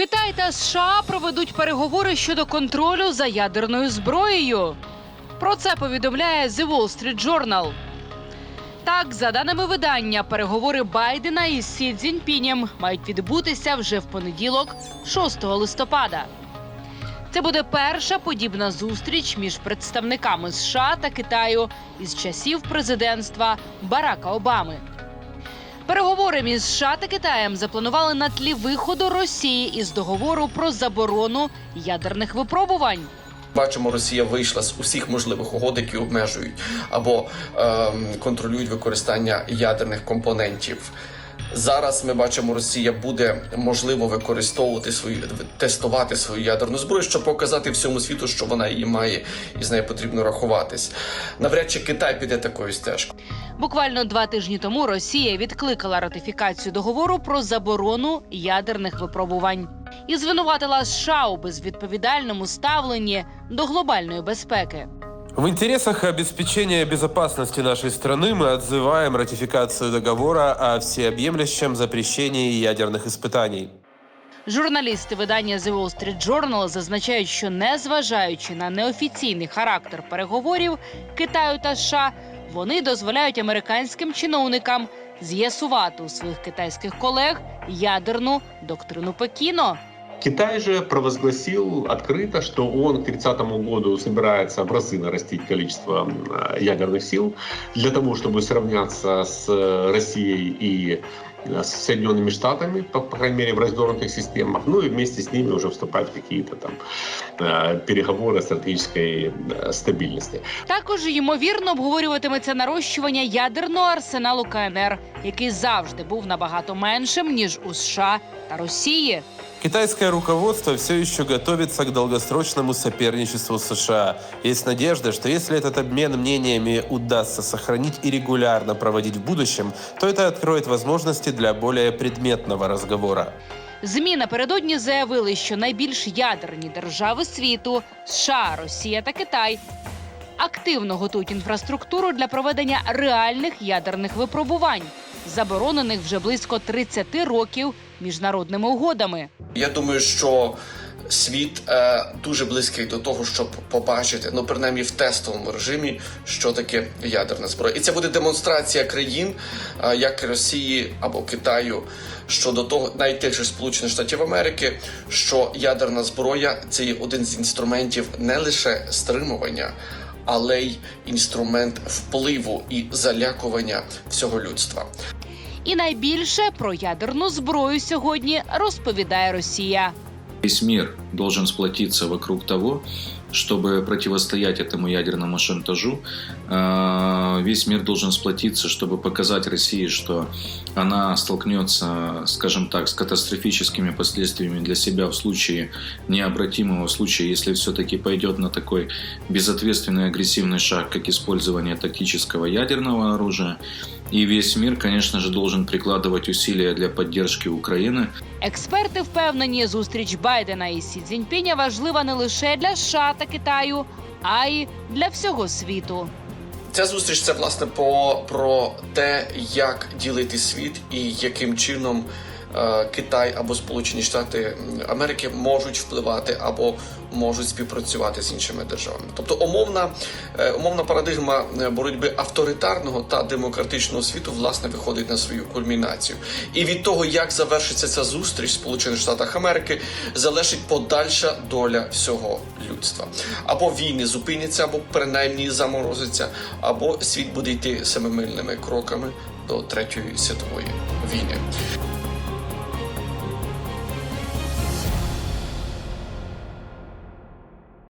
Китай та США проведуть переговори щодо контролю за ядерною зброєю. Про це повідомляє The Wall Street Journal. Так, за даними видання, переговори Байдена із Сі Цзіньпінем мають відбутися вже в понеділок, 6 листопада. Це буде перша подібна зустріч між представниками США та Китаю із часів президентства Барака Обами. Переговори між США та Китаєм запланували на тлі виходу Росії із договору про заборону ядерних випробувань. Бачимо, Росія вийшла з усіх можливих угод, які обмежують або ем, контролюють використання ядерних компонентів. Зараз ми бачимо, Росія буде можливо використовувати свою тестувати свою ядерну зброю, щоб показати всьому світу, що вона її має, і з нею потрібно рахуватись. Навряд чи Китай піде такою стежкою. Буквально два тижні тому Росія відкликала ратифікацію договору про заборону ядерних випробувань і звинуватила США у безвідповідальному ставленні до глобальної безпеки. В интересах обеспечения безопасности нашей страны мы отзываем ратификацию договора о всеобъемлющем запрещении ядерных испытаний. Журналісти видання The Wall Street Journal зазначають, що незважаючи на неофіційний характер переговорів Китаю та США, вони дозволяють американським чиновникам з'ясувати у своїх китайських колег ядерну доктрину Пекіно. Китай же провозгласил открыто, что он к 30 году собирается в разы нарастить количество э, ядерных сил для того, чтобы сравняться с э, Россией и э, с Соединенными Штатами, по, по крайней мере, в развернутых системах, ну и вместе с ними уже вступать в какие-то там э, переговоры о стратегической э, стабильности. Також ймовірно обговорюватиметься нарощування ядерного арсеналу КНР, який завжди був набагато меншим ніж у США та Росії. Китайское руководство все еще готовится к долгосрочному соперничеству с США. Есть надежда, что если этот обмен мнениями удастся сохранить и регулярно проводить в будущем, то это откроет возможности для более предметного разговора. ЗМІ напередодні заявили, що найбільш ядерні держави світу США, Росія та Китай активно готують інфраструктуру для проведення реальних ядерних випробувань, заборонених вже близько 30 років міжнародними угодами. Я думаю, що світ е, дуже близький до того, щоб побачити, ну принаймні в тестовому режимі, що таке ядерна зброя. І це буде демонстрація країн, е, як Росії або Китаю, щодо того, навіть тих же Сполучених Штатів Америки, що ядерна зброя це є один з інструментів не лише стримування. Але й інструмент впливу і залякування всього людства. І найбільше про ядерну зброю сьогодні розповідає Росія. Весь мир должен сплотиться вокруг того, чтобы противостоять этому ядерному шантажу. Э, Весь мир должен сплотиться, чтобы показать России, что она столкнется, скажем так, с катастрофическими последствиями для себя в случае необратимого в случае, если все-таки пойдет на такой безответственный агрессивный шаг, как использование тактического ядерного оружия. И весь мир, конечно же, должен прикладывать усилия для поддержки України. Експерти впевнені, зустріч Байдена і Сі Цзіньпіня важлива не лише для США та Китаю, а й для всього світу. Ця зустріч це власне по про те, як ділити світ і яким чином Китай або Сполучені Штати Америки можуть впливати або можуть співпрацювати з іншими державами. Тобто умовна, е, умовна парадигма е, боротьби авторитарного та демократичного світу власне виходить на свою кульмінацію. І від того, як завершиться ця зустріч в Сполучених Штатах Америки, залежить подальша доля всього людства. Або війни зупиняться, або принаймні заморозиться, або світ буде йти семимильними кроками до третьої світової війни.